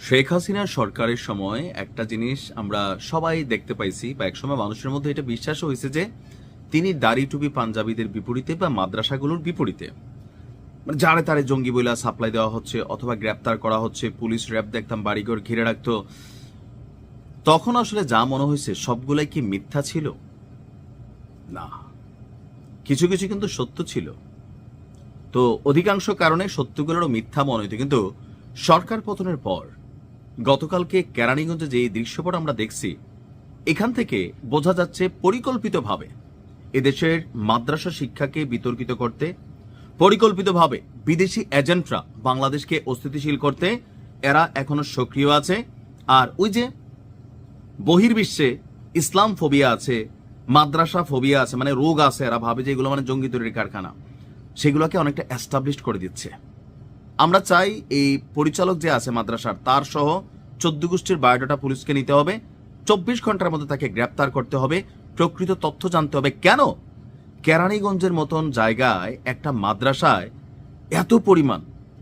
শেখ হাসিনার সরকারের সময় একটা জিনিস আমরা সবাই দেখতে পাইছি, বা একসময় মানুষের মধ্যে এটা বিশ্বাস হয়েছে যে তিনি দাড়ি টুপি পাঞ্জাবিদের বিপরীতে বা মাদ্রাসাগুলোর বিপরীতে। মানে যারে তারে জঙ্গি বইলা সাপ্লাই দেওয়া হচ্ছে অথবা গ্রেপ্তার করা হচ্ছে, পুলিশ র্যাব দেখতাম, বাড়িঘর ঘিরে রাখতো। তখন আসলে যা মনে হয়েছে সবগুলাই কি মিথ্যা ছিল? না। কিছু কিছু কিন্তু সত্য ছিল। তো অধিকাংশ কারণে সত্যগুলোরও মিথ্যা মনে হইতো, কিন্তু সরকার পতনের পর গতকালকে কেরানীগঞ্জে যে দৃশ্যপট আমরা দেখছি, এখান থেকে বোঝা যাচ্ছে পরিকল্পিতভাবে এদেশের মাদ্রাসা শিক্ষাকে বিতর্কিত করতে, পরিকল্পিতভাবে বিদেশি এজেন্টরা বাংলাদেশকে অস্থিতিশীল করতে এরা এখনও সক্রিয় আছে। আর ওই যে বহির্বিশ্বে ইসলাম ফোবিয়া আছে, মাদ্রাসা ফোবিয়া আছে মানে রোগ আছে, এরা ভাবে যে এগুলো মানে জঙ্গি তৈরির কারখানা, সেগুলোকে অনেকটা এস্টাবলিশ করে দিচ্ছে। আমরা চাই এই পরিচালক যে আছে মাদ্রাসার, তার সহ চোদ্দ গোষ্ঠীর বায়োডাটা পুলিশকে নিতে হবে, চব্বিশ ঘণ্টার মধ্যে তাকে গ্রেপ্তার করতে হবে, প্রকৃত তথ্য জানতে হবে। কেন? কেরানীগঞ্জের মতন জায়গায়, একটা মাদ্রাসায় এত পরিমাণ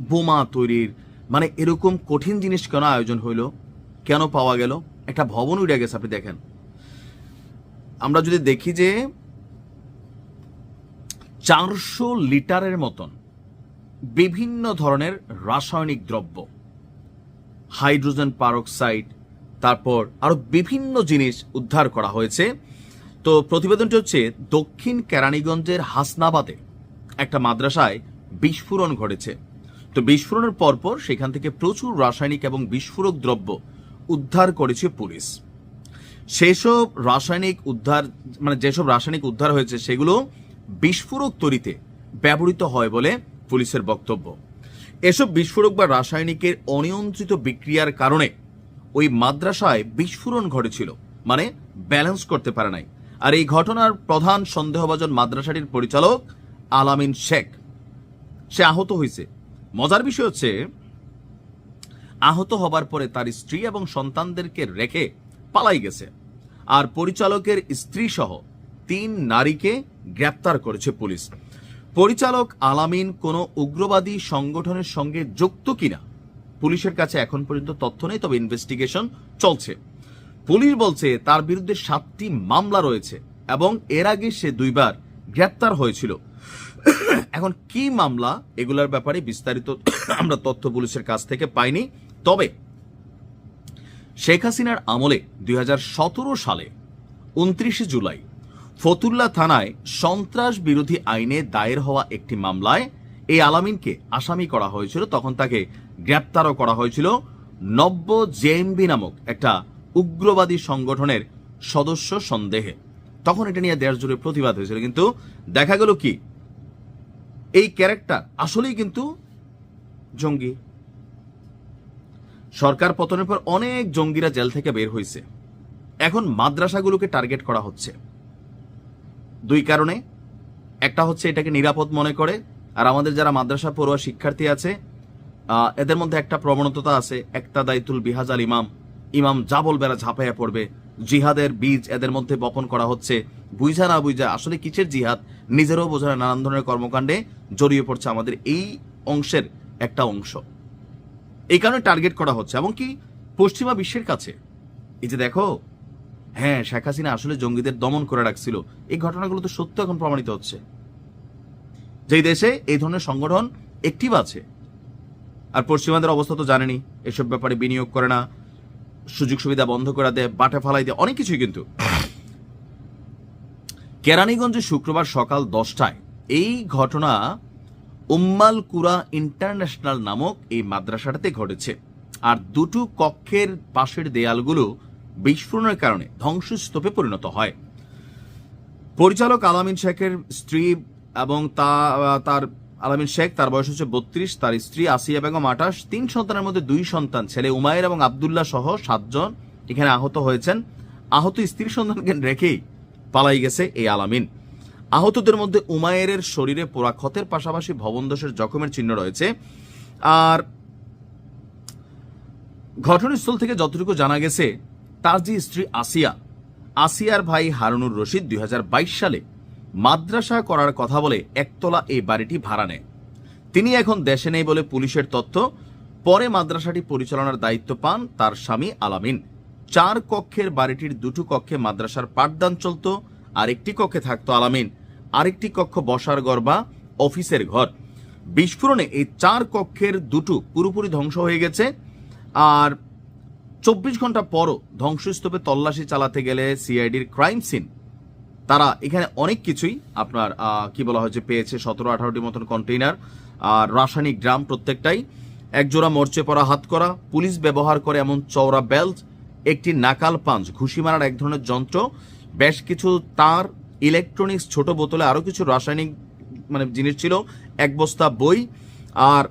বোমা তৈরির মানে এরকম কঠিন জিনিস কেন আয়োজন হইল? কেন পাওয়া গেল? একটা ভবন উড়ে গেছে, আপনি দেখেন। আমরা যদি দেখি যে চারশো লিটারের মতন বিভিন্ন ধরনের রাসায়নিক দ্রব্য, হাইড্রোজেন পারক্সাইড, তারপর আরও বিভিন্ন জিনিস উদ্ধার করা হয়েছে। তো প্রতিবেদনটি হচ্ছে, দক্ষিণ কেরানীগঞ্জের হাসনাবাদে একটা মাদ্রাসায় বিস্ফোরণ ঘটেছে। তো বিস্ফোরণের পরপর সেখান থেকে প্রচুর রাসায়নিক এবং বিস্ফোরক দ্রব্য উদ্ধার করেছে পুলিশ। সেসব রাসায়নিক উদ্ধার মানে যেসব রাসায়নিক উদ্ধার হয়েছে, সেগুলো বিস্ফোরক তৈরিতে ব্যবহৃত হয় বলে পুলিশের বক্তব্য। এসব বিস্ফোরক বা রাসায়নিকের অনিয়ন্ত্রিত বিক্রিয়ার কারণে ওই মাদ্রাসায় বিস্ফোরণ ঘটেছিল মানে ব্যালেন্স করতে পারে নাই। আর এই ঘটনার প্রধান সন্দেহভাজন মাদ্রাসাটির পরিচালক আলামিন শেখ। সে আহত হয়েছে। মজার বিষয় হচ্ছে, আহত হবার পরে তার স্ত্রী এবং সন্তানদেরকে রেখে পালাই গেছে। আর পরিচালকের স্ত্রী সহ তিন নারীকে গ্রেপ্তার করেছে পুলিশ। পরিচালক আলামিন কোনো উগ্রবাদী সংগঠনের সঙ্গে যুক্ত কিনা? পুলিশের কাছে এখন পর্যন্ত তথ্য নেই, তবে ইনভেস্টিগেশন চলছে। পুলিশ বলছে তার বিরুদ্ধে সাতটি মামলা রয়েছে এবং এর আগে সে দুইবার গ্রেপ্তার হয়েছিল। এখন কি মামলা, এগুলোর ব্যাপারে বিস্তারিত আমরা তথ্য পুলিশের কাছ থেকে পাইনি। তবে শেখ হাসিনার আমলে দুই হাজার সতেরো সালে উনত্রিশে জুলাই ফতুল্লা থানায় সন্ত্রাস বিরোধী আইনে দায়ের হওয়া একটি মামলায় এই আলামিনকে আসামি করা হয়েছিল। তখন তাকে গ্রেপ্তারও করা হয়েছিল। নব্য জেএমবি নামক একটা উগ্রবাদী সংগঠনের সদস্য সন্দেহে। তখন এটা নিয়ে দেশ জুড়ে প্রতিবাদ হয়েছিল। কিন্তু দেখা গেল কি? এই ক্যারেক্টার আসলেই কিন্তু জঙ্গি। সরকার পতনের পর অনেক জঙ্গিরা জেল থেকে বের হয়েছে এখন মাদ্রাসাগুলোকে টার্গেট করা হচ্ছে। দুই কারণে। একটা হচ্ছে এটাকে নিরাপদ মনে করে, আর আমাদের যারা মাদ্রাসা পড়ুয়া শিক্ষার্থী আছে এদের মধ্যে একটা প্রবণতা আছে, একটা দায়িতুল বিহাজাল ইমাম। ইমাম যা বলবে এরা ঝাঁপাইয়া পড়বে। জিহাদের বীজ এদের মধ্যে বপন করা হচ্ছে। বুঝা না বুঝা, আসলে কিসের জিহাদ? নিজেরও বোঝা না নানান ধরনের কর্মকাণ্ডে জড়িয়ে পড়ছে আমাদের এই অংশের একটা অংশ। এই কারণে টার্গেট করা হচ্ছে। এমনকি পশ্চিমা বিশ্বের কাছে। এই যে দেখো হ্যাঁ শেখ হাসিনা আসলে জঙ্গিদের দমন করে রাখছিল। এই ঘটনাগুলো তো সত্য এখন প্রমাণিত হচ্ছে। যেই দেশে এই ধরনের সংগঠন একটিভ আছে, আর পশ্চিমাদের অবস্থা তো জানেনি। এসব ব্যাপারে বিনিয়োগ করে না, সুযোগ সুবিধা বন্ধ করে দেয়, বাটা ফালাই দেয়, অনেক কিছুই কিন্তু। কেরানীগঞ্জে শুক্রবার সকাল দশটায় এই ঘটনা উম্মাল কুরা ইন্টারন্যাশনাল নামক এই মাদ্রাসাটাতে ঘটেছে। আর দুটো কক্ষের পাশের দেয়ালগুলো বিস্ফোরণের কারণে ধ্বংসস্তূপে পরিণত হয়। পরিচালক আলামিন শেখের স্ত্রী এবং তা, তার, আলামিন শেখ, তার বয়স হচ্ছে বত্রিশ, তার স্ত্রী আসিয়া বেগম আটাশ, তিন সন্তানের মধ্যে দুই সন্তান, ছেলে উমায়ের এবং আবদুল্লাহ সহ সাতজন এখানে আহত হয়েছেন। আহত স্ত্রী সন্তানকে রেখেই পালাই গেছে এই আলামিন। আহতদের মধ্যে উমায়ের শরীরে পোড়া ক্ষতের পাশাপাশি ভবনদোষের জখমের চিহ্ন রয়েছে। আর ঘটনাস্থল থেকে যতটুকু জানা গেছে তার যে স্ত্রী আসিয়া, আসিয়ার ভাই হারুনুর রশিদ দুই হাজার বাইশ সালে মাদ্রাসা করার কথা বলে একতলা এই বাড়িটি ভাড়া নেয়। তিনি এখন দেশে নেই বলে পুলিশের তথ্য, পরে মাদ্রাসাটি পরিচালনার দায়িত্ব পান তার স্বামী আলামিন। চার কক্ষের বাড়িটির দুটো কক্ষে মাদ্রাসার পাঠদান চলত আর একটি কক্ষে থাকতো আলামিন। আরেকটি কক্ষ বসার ঘর বা অফিসের ঘর। বিস্ফোরণে এই চার কক্ষের দুটো পুরোপুরি ধ্বংস হয়ে গেছে। আর চব্বিশ ঘণ্টা পরও ধ্বংসস্তূপে তল্লাশি চালাতে গেলে সিআইডির ক্রাইম সিন। তারা এখানে অনেক কিছুই আপনার কি বলা হয়েছে পেয়েছে, সতেরো আঠারোটি মতন কন্টেইনার, আর রাসায়নিক ড্রাম প্রত্যেকটাই। একজোড়া মরচে পড়া হাত করা, পুলিশ ব্যবহার করে এমন চওড়া বেল্ট, একটি নাকাল পাঞ্চ ঘুষি মারার এক ধরনের যন্ত্র, বেশ কিছু তার ইলেকট্রনিক্স ছোট বোতলে আরও কিছু রাসায়নিক মানে জিনিস ছিল, এক বস্তা বই, আর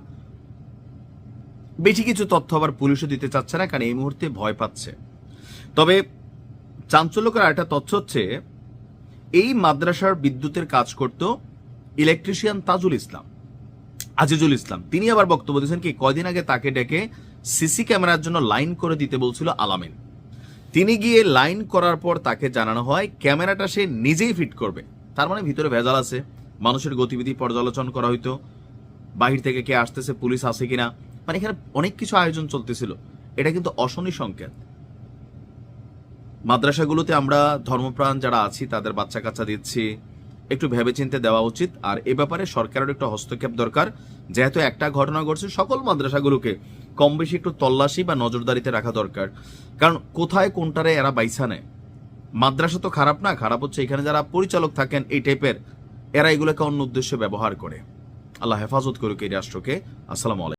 বেশি কিছু তথ্য আবার পুলিশও দিতে চাচ্ছে না, কারণ এই মুহূর্তে ভয় পাচ্ছে। তবে চাঞ্চল্যকর একটা তথ্য হচ্ছে, এই মাদ্রাসার বিদ্যুতের কাজ করত ইলেকট্রিশিয়ান তাজুল ইসলাম, আজিজুল ইসলাম। তিনি আবার বক্তব্য দিয়েছেন কি, কয়দিন আগে তাকে ডেকে সিসি ক্যামেরার জন্য লাইন করে দিতে বলছিল আলামিন। তিনি গিয়ে লাইন করার পর তাকে জানানো হয়, ক্যামেরাটা সে নিজেই ফিট করবে। তার মানে ভিতরে ভেজাল আছে, মানুষের গতিবিধি পর্যালোচনা করা হইতো, বাহির থেকে কে আসতেছে, পুলিশ আছে কিনা মানে এখানে অনেক কিছু আয়োজন চলতেছিল। এটা কিন্তু অশনি সংকেত। মাদ্রাসাগুলোতে আমরা ধর্মপ্রাণ যারা আছি, তাদের বাচ্চা কাচ্চা দিচ্ছি। একটু ভেবেচিন্তে দেওয়া উচিত। আর এ ব্যাপারে সরকারের একটু হস্তক্ষেপ দরকার। যেহেতু একটা ঘটনা ঘটছে, সকল মাদ্রাসাগুলোকে কম বেশি একটু তল্লাশি বা নজরদারিতে রাখা দরকার। কারণ কোথায় কোনটারে এরা বাইসা নেয়? মাদ্রাসা তো খারাপ না, খারাপ হচ্ছে এখানে যারা পরিচালক থাকেন এই টাইপের, এরা এগুলোকে অন্য উদ্দেশ্যে ব্যবহার করে। আল্লাহ হেফাজত করুক এই রাষ্ট্রকে। আসসালামু আলাইকুম।